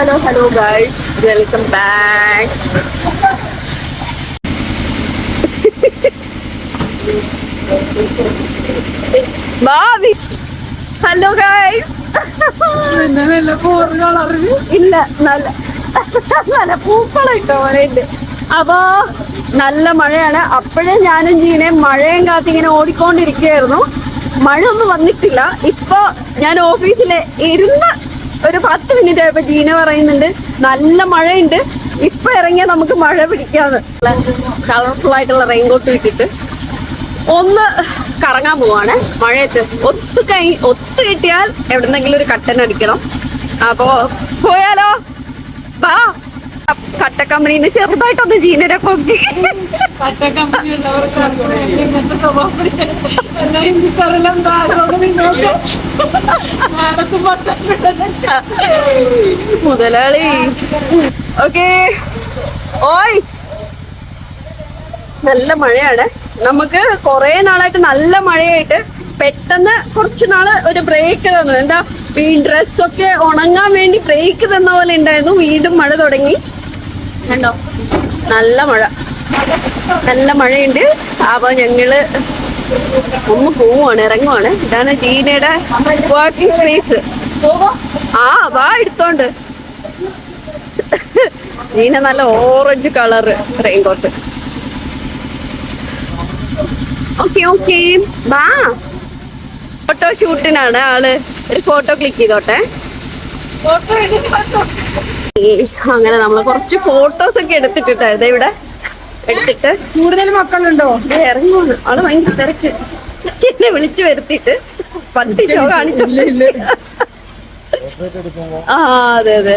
Hello hello guys. Welcome back ഭാവി hello guys ഇല്ല നല്ല നല്ല പൂക്കളം മഴയുണ്ട് അപ്പോ നല്ല മഴയാണ്. അപ്പോഴേ ഞാനും ജീനെ മഴയും കാത്തിങ്ങനെ ഓടിക്കൊണ്ടിരിക്കുകയായിരുന്നു. മഴ ഒന്നും വന്നിട്ടില്ല. ഇപ്പൊ ഞാൻ ഓഫീസിലെ ഇരുന്ന് ഒരു പത്ത് മിനിറ്റ് ആയപ്പോ ജീന പറയുന്നുണ്ട് നല്ല മഴയുണ്ട്. ഇപ്പൊ ഇറങ്ങിയാൽ നമുക്ക് മഴ പിടിക്കാന്ന്. കളർഫുൾ ആയിട്ടുള്ള റെയിൻകോട്ട് ഇട്ടിട്ട് ഒന്ന് കറങ്ങാൻ പോവാണ്. മഴയത്ത് ഒത്തു കൈ ഒത്തു കിട്ടിയാൽ എവിടെന്നെങ്കിലും ഒരു കട്ടൻ അടിക്കണം. അപ്പോ പോയാലോ? വാ. കട്ട കമ്പനിന്ന് ചെറുതായിട്ടൊന്ന് ജീനരെ പൊക്കി. മുതലാളി. ഓക്കെ. ഓയ്. നല്ല മഴയാണ്. നമുക്ക് കുറെ നാളായിട്ട് നല്ല മഴയായിട്ട് പെട്ടെന്ന് കുറച്ച് നാൾ ഒരു ബ്രേക്ക് തന്നു. എന്താ? ഈ ഡ്രസ്സൊക്കെ ഉണങ്ങാൻ വേണ്ടി ബ്രേക്ക് തന്ന പോലെ ഉണ്ടായിരുന്നു. വീണ്ടും മഴ തുടങ്ങി. കണ്ടോ? നല്ല മഴ. നല്ല മഴയുണ്ട്. അപ്പൊ ഞങ്ങൾ ഒന്ന് പോവാണ് ഇറങ്ങുവാണ്. ഇതാണ് ജീനയുടെ വർക്കിംഗ് സ്പേസ് ആ വാ എടുത്തോണ്ട്. ജീന നല്ല orange colour raincoat okay okay വാ. ഫോട്ടോ ഷൂട്ടിനാണ് ആൾ. ഒരു ഫോട്ടോ ക്ലിക്ക് ചെയ്തോട്ടെ. ഈ അങ്ങനെ നമ്മൾ കുറച്ച് ഫോട്ടോസ് ഒക്കെ എടുത്തിട്ടുണ്ടായിരുന്നു ഇവിടെ എടുത്തിട്ട്. കൂടുതൽ മക്കളുണ്ടോ? ഇറങ്ങുന്നു അവൾ ആൾ ഭയങ്കര തിരക്ക്. എന്നെ വിളിച്ചു വരുത്തിയിട്ട് പട്ടി ഷോ കാണിച്ചു. ആ അതെ അതെ.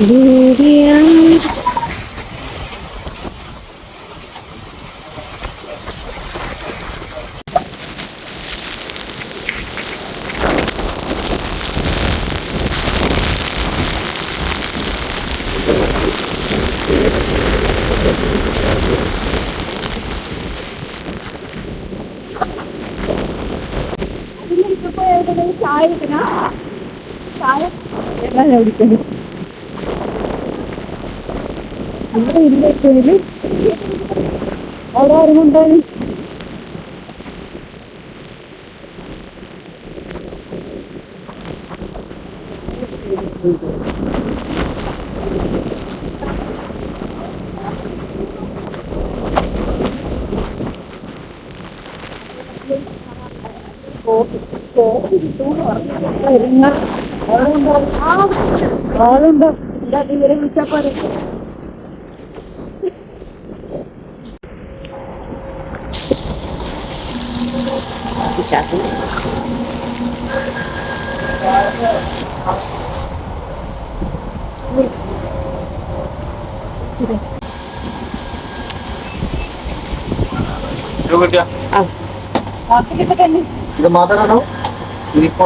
മഴ ചായ ചായ എല്ലാം കുടിക്കുന്നു അവിടെ ഇരുന്നേക്കൽ അവിടെ ആരും കൊണ്ടാണ് ആളുണ്ടോ. ഇല്ല ഇവരെ വിളിച്ചാൽ പോരെ. ചാക്കി ഇത് മാത്രമാണോ ഇതിപ്പോ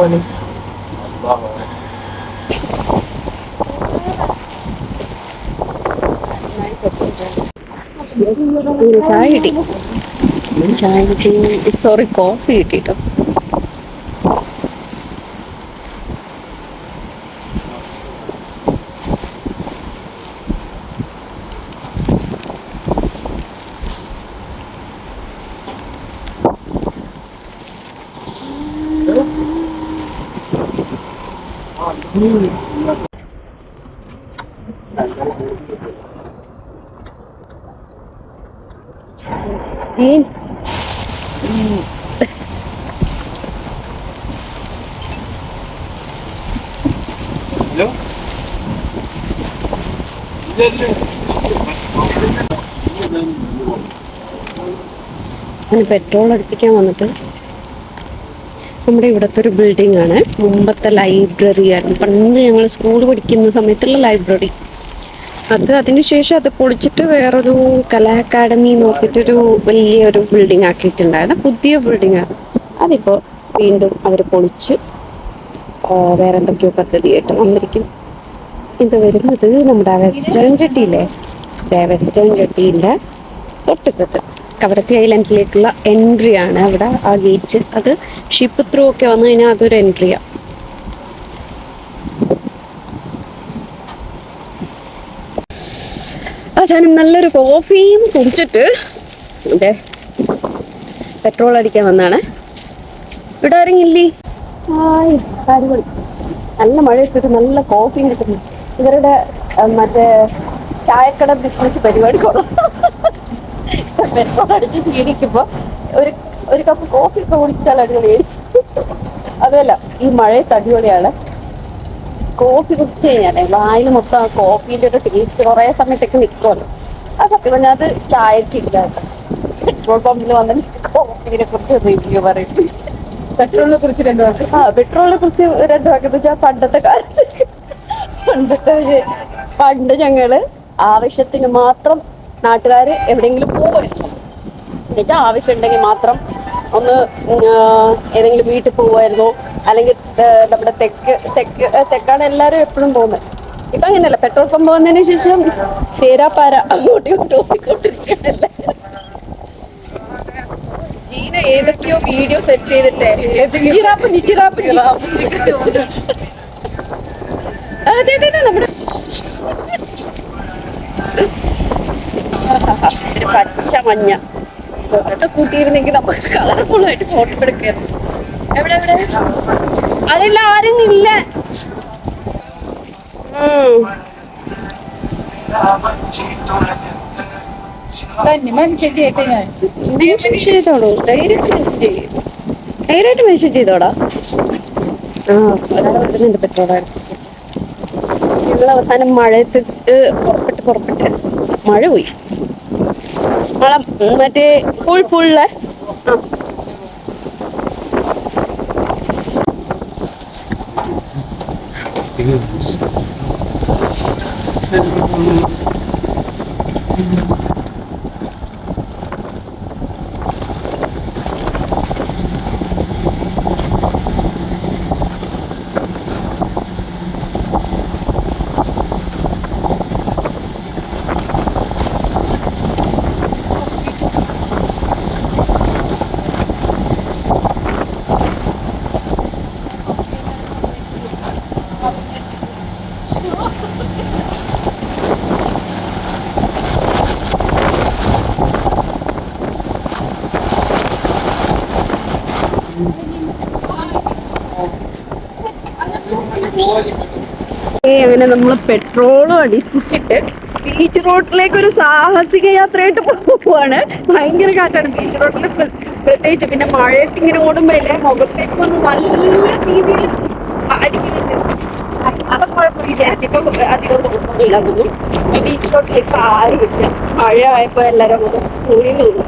ചായ കിട്ടി. ചായ കിട്ടി സോറി കോഫി കിട്ടിട്ടോ. ഈ അതിന് പെട്രോൾ അടുപ്പിക്കാൻ വന്നിട്ട് നമ്മുടെ ഇവിടുത്തെ ഒരു ബിൽഡിംഗ് ആണ്. മുമ്പത്തെ ലൈബ്രറി ആയിരുന്നു. പണ്ട് ഞങ്ങൾ സ്കൂൾ പഠിക്കുന്ന സമയത്തുള്ള ലൈബ്രറി അത് അതിനുശേഷം അത് പൊളിച്ചിട്ട് വേറൊരു കലാ അക്കാഡമി നോക്കിയിട്ടൊരു വലിയൊരു ബിൽഡിംഗ് ആക്കിയിട്ടുണ്ടായിരുന്നു പുതിയ ബിൽഡിംഗ് ആണ്. അതിപ്പോൾ വീണ്ടും അവർ പൊളിച്ച് വേറെ എന്തൊക്കെയോ പദ്ധതിയായിട്ട് വന്നിരിക്കും. ഇത് വരുന്നത് നമ്മുടെ വെസ്റ്റേൺ ചട്ടിയില്ലേ വെസ്റ്റേൺ ചട്ടിയിന്റെ തൊട്ടിപ്പുറത്ത് കവരത്തി ഐലൻഡിലേക്കുള്ള എൻട്രി ആണ് അവിടെ ആ ഗേറ്റ് അത് ഷിപ്പ് ത്രൂ ഒക്കെ വന്നു കഴിഞ്ഞാൽ അതൊരു എൻട്രിയാണ് ഞാൻ നല്ലൊരു കോഫിയും കുടിച്ചിട്ട് അതെ പെട്രോൾ അടിക്കാൻ വന്നാണ്. ഇവിടെ ആരെങ്കില്ലേ? നല്ല മഴ ഇട്ടിട്ട് നല്ല കോഫിയും കിട്ടുന്നു. ഇവരുടെ ആ, മറ്റേ ചായക്കട ബിസിനസ് പരിപാടി കൊള്ളാം പെട്രോൾ അടിച്ച് ക്ഷീണിക്കുമ്പോ ഒരു ഒരു കപ്പ് കോഫി ഒക്കെ കുടിച്ചാൽ അടിപൊളിയായി അതുമല്ല ഈ മഴയത്ത് അടിപൊളിയാണ്. കോഫി കുടിച്ചു കഴിഞ്ഞാൽ വായിൽ മൊത്തം ആ കോഫീന്റെ ഒരു ടേസ്റ്റ് കുറെ സമയത്തൊക്കെ നിൽക്കുമല്ലോ ആ സത്യം പറഞ്ഞാൽ അത് ചായക്ക് ഇല്ല പെട്രോൾ പമ്പിൽ വന്നിട്ട് കോഫീനെ കുറിച്ച് റിവ്യൂ പറയും. പെട്രോളിനെ കുറിച്ച് രണ്ടു വാക്ക്. ആ പെട്രോളിനെ കുറിച്ച് രണ്ടു വാക്കെന്ന് വെച്ചാൽ പണ്ടത്തെ കാലത്ത് പണ്ടത്തെ പണ്ട് ഞങ്ങൾ ആവശ്യത്തിന് മാത്രം നാട്ടുകാര് എവിടെയെങ്കിലും പോകുമായിരുന്നു എന്നുവെച്ചാൽ ആവശ്യമുണ്ടെങ്കിൽ മാത്രം ഒന്ന് ഏതെങ്കിലും വീട്ടിൽ പോകുമായിരുന്നു അല്ലെങ്കിൽ നമ്മുടെ തെക്ക് തെക്ക് തെക്കാണ് എല്ലാവരും എപ്പോഴും പോകുന്നത്. ഇപ്പൊ അങ്ങനെയല്ല. പെട്രോൾ പമ്പ് വന്നതിന് ശേഷം തേരാപ്പാര അങ്ങോട്ടും ഇങ്ങോട്ടും ഓടിക്കൊണ്ടിരിക്കുകയല്ലേ ജീന ഏതൊക്കെയോ വീഡിയോ സെറ്റ് ചെയ്തിട്ടേ. ജിറാപ്പ് ജിറാപ്പ് അതെ അതെ, നമ്മുടെ ഒരു പച്ച മഞ്ഞ. ഫോട്ടോ കൂട്ടിയിരുന്നെങ്കിൽ നമുക്ക് കളർഫുൾ ആയിട്ട് ഫോട്ടോ എടുക്കായിരുന്നു. എവിടെ എവിടെ? അതില്ല ആരും ഇല്ല. മെൻഷൻ ചെയ്തോളൂ. ചെയ്യും ധൈര്യമായിട്ട് മെൻഷൻ ചെയ്തോടാ. ആ വരുന്നുണ്ട് പെട്രോളായിരുന്നു ഞങ്ങൾ അവസാനം മഴയത്ത് പുറപ്പെട്ട് പുറപ്പെട്ട്. മഴ പോയി. ഉം, മറ്റേ ഫുൾ ഫുള്ള് ആ അങ്ങനെ നമ്മൾ പെട്രോളും അടിച്ചിട്ട് ബീച്ച് റോഡിലേക്ക് ഒരു സാഹസിക യാത്രയായിട്ട് പോവാണ്. ഭയങ്കര കാറ്റാണ് ബീച്ച് റോഡിൽ പ്രത്യേകിച്ച് പിന്നെ മഴയത്ത് ഇങ്ങനെ ഓടുമ്പോഴല്ലേ മുഖത്തേക്ക് വന്ന് നല്ല രീതിയിൽ അടിക്കുന്നുണ്ട്. അതൊക്കെ കുഴപ്പമില്ല. വിചാരിച്ചിപ്പോ അധികം തോന്നുന്നില്ല അതൊന്നും ബീച്ച് റോഡിലേക്ക് ആരും ഇല്ല. മഴ ആയപ്പോ അങ്ങ് കൂടി തോന്നും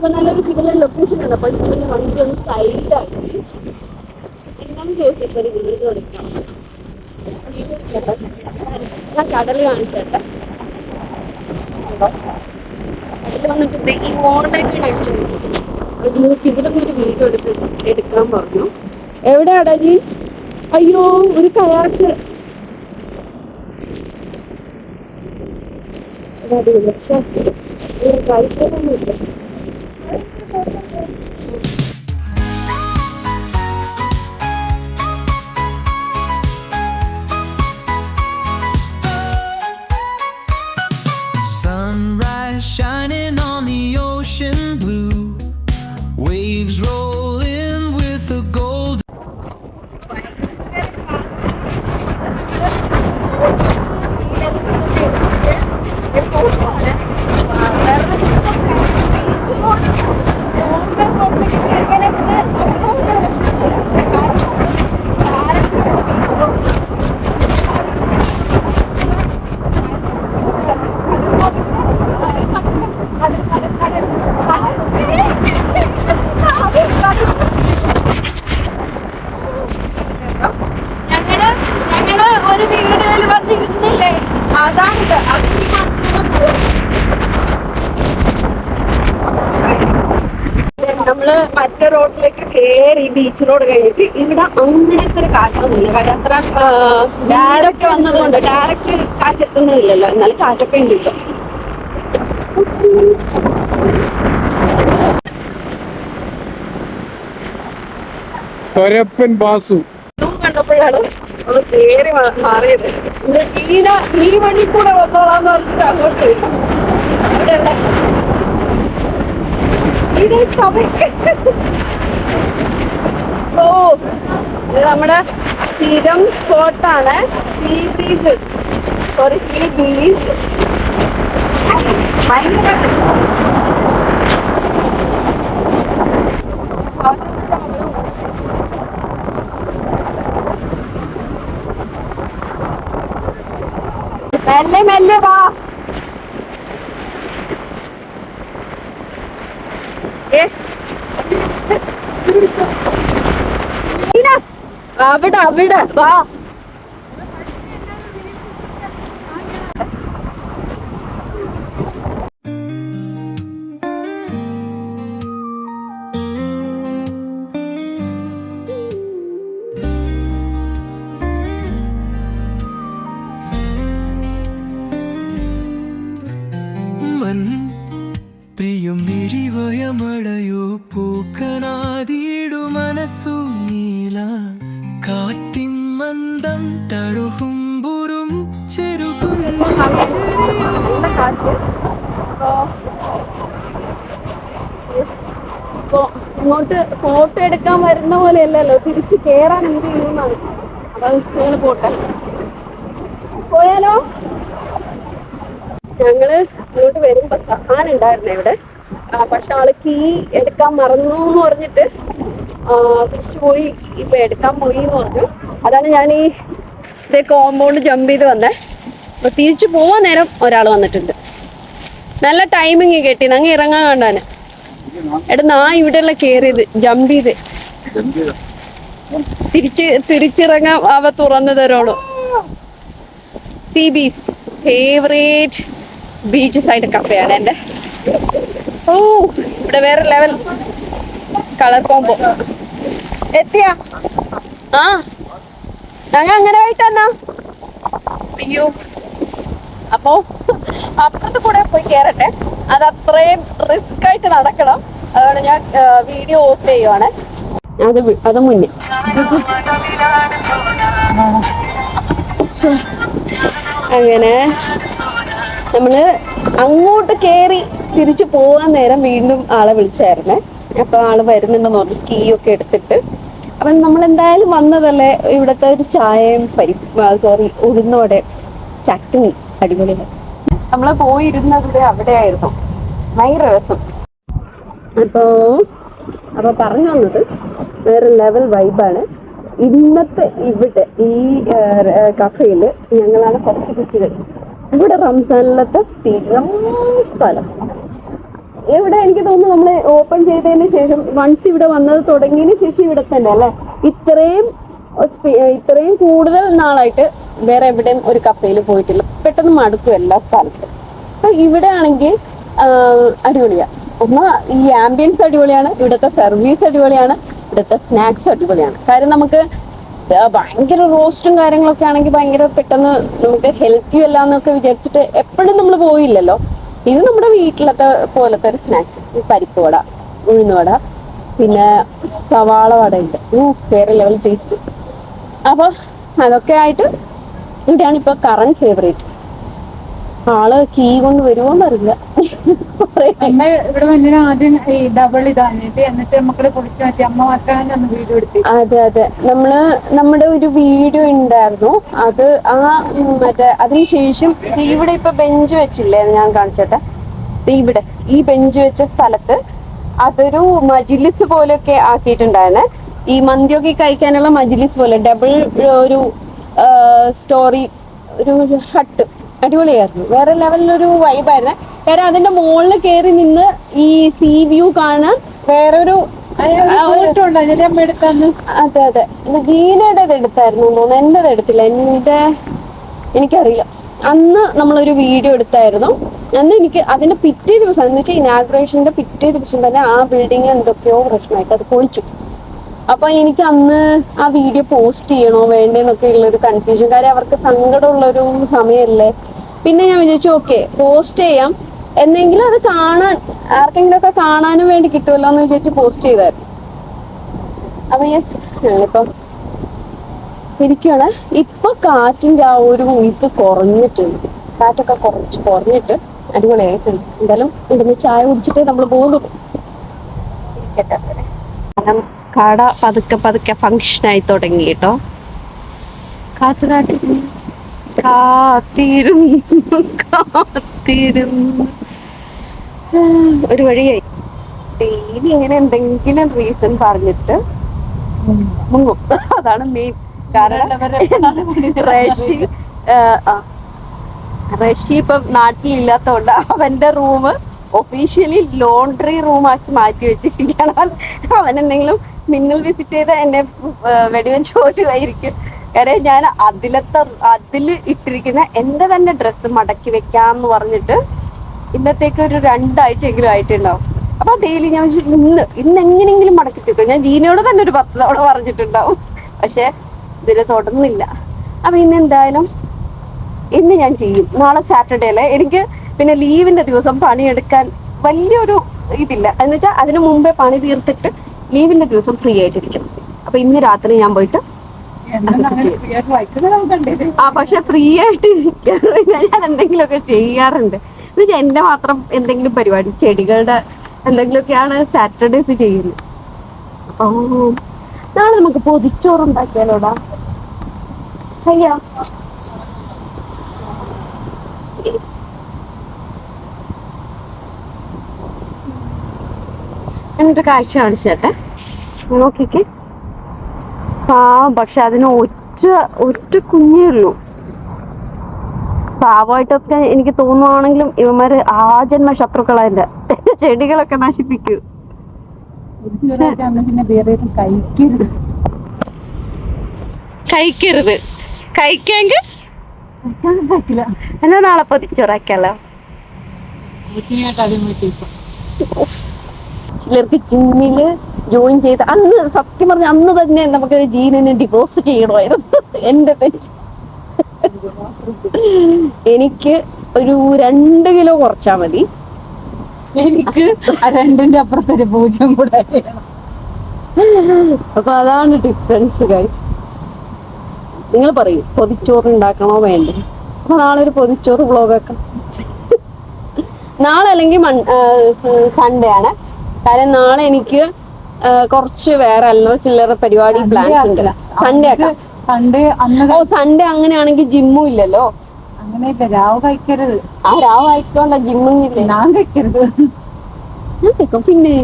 അപ്പൊ നല്ലൊരു ലൊക്കേഷൻ ആണ്. അപ്പൊ ഇതിന്റെ വണ്ടി ഒന്ന് സൈഡാക്കി എന്താണ് ചോദിച്ചപ്പോ ഒരു വീട് കൊടുക്കാം ഞാൻ കടൽ കാണിച്ചേട്ടെ അതിൽ വന്നിട്ട് ഈ മോഡലായിട്ട് കാണിച്ചു ഇവിടെ ഒരു വീട് എടുത്ത് എടുക്കാൻ പറഞ്ഞു. എവിടെ അയ്യോ ഒരു കയാക്ക്. അടിപൊളി പക്ഷേ കഴിക്കാനൊന്നുമില്ല റോഡിലേക്ക് കയറി ബീച്ച് റോഡ് കഴിഞ്ഞിട്ട് ഇവിടെ അങ്ങനത്തെ ഒരു കാറ്റൊന്നുമില്ല. കാര്യം അത്ര ഡയറക്റ്റ് വന്നതുകൊണ്ട് ഡയറക്റ്റ് കാറ്റെത്തുന്നില്ലല്ലോ എന്നാലും കാറ്റൊക്കെ ഉണ്ട് കേട്ടോ തൊരപ്പൻ ബാസു. കണ്ടപ്പോഴാണ് മാറിയത്. ഈ വഴി കൂടെ വന്നോളാന്ന് പറഞ്ഞിട്ട് അങ്ങോട്ട്. ഇത് ചവയ്ക്ക്. ഓ ഇത് നമ്മുടെ സ്ഥിരം സ്പോട്ടാണ്. Sea beach sorry sea beach ഭയങ്കര മെല്ലെ മെല്ലെ വാ ഏ. ഇല്ല. അവിടെ അവിടെ വാ. ഇപ്പോ ഇങ്ങോട്ട് ഫോട്ടോ എടുക്കാൻ വരുന്ന പോലെ അല്ലല്ലോ തിരിച്ചു കേറാൻ എന്ത് ചെയ്യുന്നതാണ്? അപ്പൊ നിങ്ങൾ പോട്ടെ. പോയാലോ? ഞങ്ങൾ ഇങ്ങോട്ട് വരുമ്പോ സഹാൻ ഉണ്ടായിരുന്നേ ഇവിടെ. പക്ഷെ ആൾ കീ എടുക്കാൻ മറന്നു എന്ന് പറഞ്ഞിട്ട് തിരിച്ചു പോയി. ഇപ്പൊ എടുക്കാൻ പോയി എന്ന് പറഞ്ഞു. അതാണ് ഞാൻ ഈ ഇതേ കോമ്പൗണ്ട് ജമ്പ് ചെയ്ത് വന്നേ. അപ്പൊ തിരിച്ചു പോവാൻ നേരം ഒരാൾ വന്നിട്ടുണ്ട്. നല്ല ടൈമിങ് കെട്ടി അങ്ങ് ഇറങ്ങാൻ കണ്ടാന്. എടാ നാ ഇവിടെയുള്ള കേറിയത് ജമ്പ് ചെയ്ത് തിരിച്ച് തിരിച്ചിറങ്ങാൻ അവ തുറന്നു തരോളൂ സീ ബീസ് ഫേവറേറ്റ് ബീച്ച് സൈഡ് കഫയാണ് എന്റെ. ഓ ഇവിടെ വേറെ ലെവൽ കളർ കോമ്പോ എത്തിയാ? ആ ഞങ്ങൾ അങ്ങനെ ആയിട്ടാ അയ്യോ. അപ്പോ അപ്പുറത്ത് കൂടെ പോയി കേറട്ടെ. അത് അത്രയും റിസ്ക് ആയിട്ട് നടക്കണം. അതുകൊണ്ട് ഞാൻ വീഡിയോ ഓഫ് ചെയ്യുവാണ്. അത് അത് മുന്നേ. അങ്ങനെ നമ്മൾ അങ്ങോട്ട് കേറി തിരിച്ചു പോവാൻ നേരം വീണ്ടും ആളെ വിളിച്ചായിരുന്നേ. അപ്പൊ ആൾ വരുന്നുണ്ടെന്ന് പറഞ്ഞു കീ ഒക്കെ എടുത്തിട്ട്. അപ്പൊ നമ്മൾ എന്തായാലും വന്നതല്ലേ ഇവിടത്തെ ഒരു ചായയും പരി സോറി ഉഴുന്നോടെ ചട്ടിണി അടിപൊളിയാണ്. നമ്മൾ പോയിരുന്നത് അവിടെ ആയിരുന്നു. അപ്പോ അപ്പൊ പറഞ്ഞു വന്നത് വേറെ ലെവൽ വൈബാണ് ഇന്നത്തെ ഇവിടെ ഈ കഫയിൽ ഞങ്ങളാണ് കുറച്ച് കുട്ടികൾ. ഇവിടെ റംസാനിലത്തെ സ്ഥിരം സ്ഥലം. ഇവിടെ എനിക്ക് തോന്നുന്നു നമ്മൾ ഓപ്പൺ ചെയ്തതിന് ശേഷം വൺസ് ഇവിടെ വന്നത് തുടങ്ങിയതിന് ശേഷം ഇവിടെ തന്നെ അല്ലെ? ഇത്രയും ഇത്രയും കൂടുതൽ നാളായിട്ട് വേറെ എവിടെയും ഒരു കഫയിൽ പോയിട്ടില്ല. പെട്ടെന്ന് മടുക്കും എല്ലാ സ്ഥലത്തും. അപ്പൊ ഇവിടെ ആണെങ്കിൽ അടിപൊളിയാണ് ഒന്ന് ഈ ആംബിയൻസ് അടിപൊളിയാണ് ഇവിടുത്തെ സർവീസ് അടിപൊളിയാണ് ഇവിടുത്തെ സ്നാക്സ് അടിപൊളിയാണ്. കാര്യം നമുക്ക് ഭയങ്കര റോസ്റ്റും കാര്യങ്ങളൊക്കെ ആണെങ്കിൽ ഭയങ്കര പെട്ടെന്ന് നമുക്ക് ഹെൽത്തി അല്ല എന്നൊക്കെ വിചാരിച്ചിട്ട് എപ്പോഴും നമ്മൾ പോയില്ലല്ലോ. ഇത് നമ്മുടെ വീട്ടിലത്തെ പോലത്തെ ഒരു സ്നാക്സ് പരിപ്പ് വട ഉഴുന്നുവട പിന്നെ സവാള വട ഉണ്ട് വേറെ ലെവൽ ടേസ്റ്റ് അപ്പൊ അതൊക്കെ ആയിട്ട് ഇവിടെയാണ് ഇപ്പൊ കറണ്ട് ഫേവറേറ്റ് ആൾ കീ കൊണ്ട് വരുമോന്ന് അറിയില്ല അമ്മ ഇവിടെ വന്നിന് ആദ്യം ഈ ഡബിൾ ഇതാന്നിട്ട് എന്നിട്ട് എന്നിട്ട് നമുക്കിടെ മാറ്റി. അമ്മ ഒന്ന് വീഡിയോ എടുത്ത്. അതെ അതെ. നമ്മൾ നമ്മുടെ ഒരു വീഡിയോ ഉണ്ടായിരുന്നു. അത് ആ മറ്റേ അതിനുശേഷം ഇവിടെ ഇപ്പൊ ബെഞ്ച് വെച്ചില്ലേ ഞാൻ കാണിച്ചോട്ടെ? ഇവിടെ. ഈ ബെഞ്ച് വെച്ച സ്ഥലത്ത് അതൊരു മജിലിസ് പോലെയൊക്കെ ആക്കിയിട്ടുണ്ടായിരുന്നെ. ഈ മന്തിയൊക്കെ കഴിക്കാനുള്ള മജിലിസ് പോലെ ഡബിൾ ഒരു സ്റ്റോറി ഒരു ഹട്ട് അടിപൊളിയായിരുന്നു. വേറെ ലെവലിലൊരു വൈബായിരുന്നു കാരണം അതിന്റെ മുകളിൽ കയറി നിന്ന് ഈ സീ വ്യൂ കാണാൻ വേറൊരു അതെ അതെ. ഗീനയുടെ എടുത്തായിരുന്നു തോന്നുന്നു. എടുത്തില്ല. എന്റെ എനിക്കറിയില്ല. അന്ന് നമ്മളൊരു വീഡിയോ എടുത്തായിരുന്നു. അന്ന് എനിക്ക് അതിന്റെ പിറ്റേ ദിവസം എന്നിട്ട് ഇനാഗ്രേഷന്റെ പിറ്റേ ദിവസം തന്നെ ആ ബിൽഡിംഗ് എന്തൊക്കെയോ പ്രശ്നമായിട്ട് അത് പൊളിച്ചു. അപ്പൊ എനിക്ക് അന്ന് ആ വീഡിയോ പോസ്റ്റ് ചെയ്യണോ വേണ്ടെന്നൊക്കെ ഉള്ളൊരു കൺഫ്യൂഷൻ കാര്യം അവർക്ക് സങ്കടമുള്ളൊരു സമയമല്ലേ പിന്നെ ഞാൻ വിചാരിച്ചു ഓക്കെ പോസ്റ്റ് ചെയ്യാം. എന്നെങ്കിലും അത് കാണാൻ ആർക്കെങ്കിലും ഒക്കെ കാണാനും വേണ്ടി കിട്ടുമല്ലോ എന്ന് വിചാരിച്ച് പോസ്റ്റ് ചെയ്തായിരുന്നു. അപ്പൊ യെസ് ഞാനിപ്പം ഇരിക്കുകയാണ് ഇപ്പൊ കാറ്റിന്റെ ആ ഒരു ഇത് കുറഞ്ഞിട്ടുണ്ട്. കാറ്റൊക്കെ കുറച്ച് കുറഞ്ഞിട്ട് അടിപൊളിയായിട്ടുണ്ട് എന്തായാലും ഇവിടുന്ന് ചായ കുടിച്ചിട്ടേ നമ്മൾ പോകും. കാരണം കട പതുക്കെ പതുക്കെ ഫങ്ഷൻ ആയി തുടങ്ങി കേട്ടോ. കാത്തു കാത്തിരുന്നു കാത്തിരുന്നു. ഒരു വഴിയായി. ഡെയിലി ഇങ്ങനെ എന്തെങ്കിലും റീസൺ പറഞ്ഞിട്ട് മുങ്ങും. അതാണ് മെയിൻ കാരണം. റഷി റഷി ഇപ്പൊ നാട്ടിലില്ലാത്തോണ്ട് അവന്റെ റൂം ഒഫീഷ്യലി ലോണ്ടറി റൂം ആക്കി മാറ്റി വെച്ചിരിക്കുകയാണ്. അവൻ എന്തെങ്കിലും മിന്നൽ വിസിറ്റ് ചെയ്ത് എന്നെ വെടിവെച്ച് ഓടുമായിരിക്കും കാര്യം ഞാൻ അതിലത്തെ അതിൽ ഇട്ടിരിക്കുന്ന എന്റെ തന്നെ ഡ്രസ്സ് മടക്കി വെക്കാന്ന് പറഞ്ഞിട്ട് ഇന്നത്തേക്ക് ഒരു രണ്ടാഴ്ച എങ്കിലും ആയിട്ടുണ്ടാവും. അപ്പൊ ഡെയിലി ഞാൻ ഇന്ന് ഇന്ന് എങ്ങനെയെങ്കിലും മടക്കി തീർക്കും ഞാൻ ജീനയോട് തന്നെ ഒരു പത്ത് തവണ പറഞ്ഞിട്ടുണ്ടാവും. പക്ഷെ ഇതിൽ തുടർന്നില്ല. അപ്പൊ ഇന്ന് എന്തായാലും ഇന്ന് ഞാൻ ചെയ്യും. നാളെ സാറ്റർഡേ അല്ലേ? എനിക്ക് പിന്നെ ലീവിന്റെ ദിവസം പണിയെടുക്കാൻ വലിയൊരു ഇതില്ല. എന്ന് വെച്ചാൽ അതിനു മുമ്പേ പണി തീർത്തിട്ട് ലീവിന്റെ ദിവസം ഫ്രീ ആയിട്ടിരിക്കും. അപ്പൊ ഇന്ന് രാത്രി ഞാൻ പോയിട്ട് ആ പക്ഷെ ഫ്രീ ആയിട്ട് ഞാൻ എന്തെങ്കിലുമൊക്കെ ചെയ്യാറുണ്ട്. എന്നുവെച്ചാൽ എന്റെ മാത്രം എന്തെങ്കിലും പരിപാടി ചെടികളുടെ എന്തെങ്കിലുമൊക്കെയാണ് സാറ്റർഡേസ് ചെയ്യുന്നത്. അപ്പൊ നാളെ നമുക്ക് പൊതിച്ചോറ് ഉണ്ടാക്കിയാലോടാ. അയ്യോ. എന്നിട്ട് കാഴ്ച കാണിച്ചേട്ടെ? നോക്കിക്കേ. ആ പക്ഷെ അതിന് ഒറ്റ ഒറ്റ കുഞ്ഞേ ഉള്ളൂ. പാവമായിട്ടൊക്കെ എനിക്ക് തോന്നുവാണെങ്കിലും ഇവന്മാര് ആ ജന്മ ശത്രുക്കളായിട്ട് ചെടികളൊക്കെ നശിപ്പിക്കൂ. കഴിക്കരുത്. പറ്റില്ല. എന്നാ നാളെ വിളിച്ചു ചിലർക്ക് ജിമ്മിൽ ജോയിൻ ചെയ്ത് അന്ന് സത്യം പറഞ്ഞ അന്ന് തന്നെ നമുക്ക് ജീനനെ ഡിവോഴ്സ് ചെയ്യണമായിരുന്നു. എന്റെ തെറ്റ് എനിക്ക് ഒരു രണ്ട് കിലോ കുറച്ചാ മതി. എനിക്ക് രണ്ടിന്റെ അപ്പുറത്തൊരു പൂജ്യം കൂടെ. അപ്പൊ അതാണ് ഡിഫറൻസ് കൈ നിങ്ങൾ പറയും പൊതിച്ചോറ് ഉണ്ടാക്കണോ വേണ്ട? അപ്പൊ നാളെ ഒരു പൊതിച്ചോറ് വ്ളോഗ് വെക്കാം നാളെ അല്ലെങ്കിൽ സൺഡേ ആണ്. കാരണം നാളെ എനിക്ക് കുറച്ച് വേറെ അല്ലറ ചില്ലറ പരിപാടി പ്ലാൻ ഉണ്ട്. സൺഡേ ആക്കാം. പണ്ട് അന്ന് ഓ സൺഡേ അങ്ങനെയാണെങ്കിൽ ജിമ്മും ഇല്ലല്ലോ. അങ്ങനെയില്ല രാവ് കഴിക്കരുത്. ആ രാവ് രാവായിക്കോണ്ട ജിമ്മും ഇല്ല? ഞാൻ കഴിക്കരുത്. ഞാൻ കഴിക്കും. പിന്നെ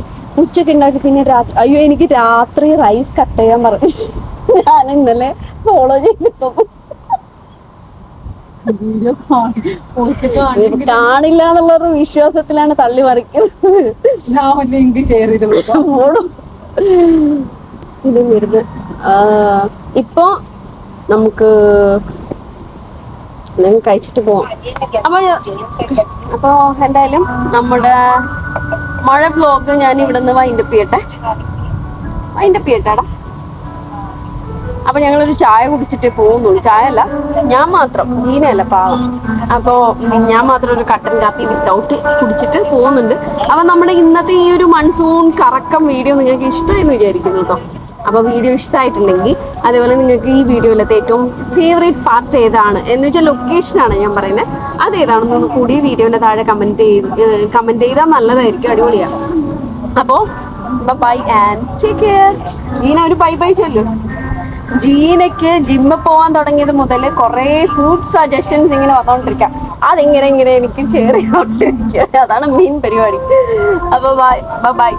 ഉച്ചയ്ക്ക് ഉണ്ടാക്കി പിന്നെ രാത്രി അയ്യോ എനിക്ക് രാത്രി റൈസ് കട്ട് ചെയ്യാൻ പറഞ്ഞു. ഞാൻ ഇന്നലെ ഫോളോ ചെയ്തിപ്പോ വീഡിയോ കാണില്ല എന്നുള്ളൊരു വിശ്വാസത്തിലാണ് തള്ളി മറിക്കുന്നത്. ഞാൻ ലിങ്ക് ഷെയർ ചെയ്ത് കൊടുക്കാം. ഓടും ഇത് വരുന്നത്. ഇപ്പൊ നമുക്ക് എന്തെങ്കിലും കഴിച്ചിട്ട് പോവാം. അപ്പൊ അപ്പൊ എന്തായാലും നമ്മുടെ മഴ ബ്ലോഗ് ഞാൻ ഇവിടെ നിന്ന് വൈൻഡപ്പ് ചെയ്യട്ടെ വൈൻഡപ്പ് പേട്ടാടാ അപ്പൊ ഞങ്ങളൊരു ചായ കുടിച്ചിട്ടേ പോകുന്നുള്ളൂ. ചായ അല്ല ഞാൻ മാത്രം നീനയല്ല പാവം. അപ്പോ ഞാൻ മാത്രം ഒരു കട്ടൻ കാപ്പി വിത്തൗട്ട് കുടിച്ചിട്ട് പോകുന്നുണ്ട്. അപ്പൊ നമ്മുടെ ഇന്നത്തെ ഈ ഒരു മൺസൂൺ കറക്കം വീഡിയോ നിങ്ങൾക്ക് ഇഷ്ടമായെന്ന് വിചാരിക്കുന്നു കേട്ടോ അപ്പൊ വീഡിയോ ഇഷ്ടമായിട്ടുണ്ടെങ്കിൽ അതേപോലെ നിങ്ങൾക്ക് ഈ വീഡിയോയിലത്തെ ഏറ്റവും ഫേവറേറ്റ് പാർട്ട് ഏതാണ് എന്ന് വെച്ചാൽ ലൊക്കേഷനാണ് ഞാൻ പറയുന്നത്. അത് ഏതാണെന്ന് കൂടി വീഡിയോന്റെ താഴെ കമന്റ് ചെയ്ത് കമന്റ് ചെയ്താൽ നല്ലതായിരിക്കും അടിപൊളിയാണ്. അപ്പോ ബൈ ആൻഡ് ടേക്ക് കെയർ ഒരു ബൈ ബൈ ചൊല്ലു. ജീനയ്ക്ക് ജിമ്മിൽ പോകാൻ തുടങ്ങിയത് മുതൽ കുറേ ഫുഡ് സജഷൻസ് ഇങ്ങനെ വന്നോണ്ടിരിക്കാം. അതിങ്ങനെ ഇങ്ങനെ എനിക്ക് ഷെയർ ചെയ്തോണ്ടിരിക്കുക അതാണ് മെയിൻ പരിപാടി. അപ്പൊ ബൈ ബൈ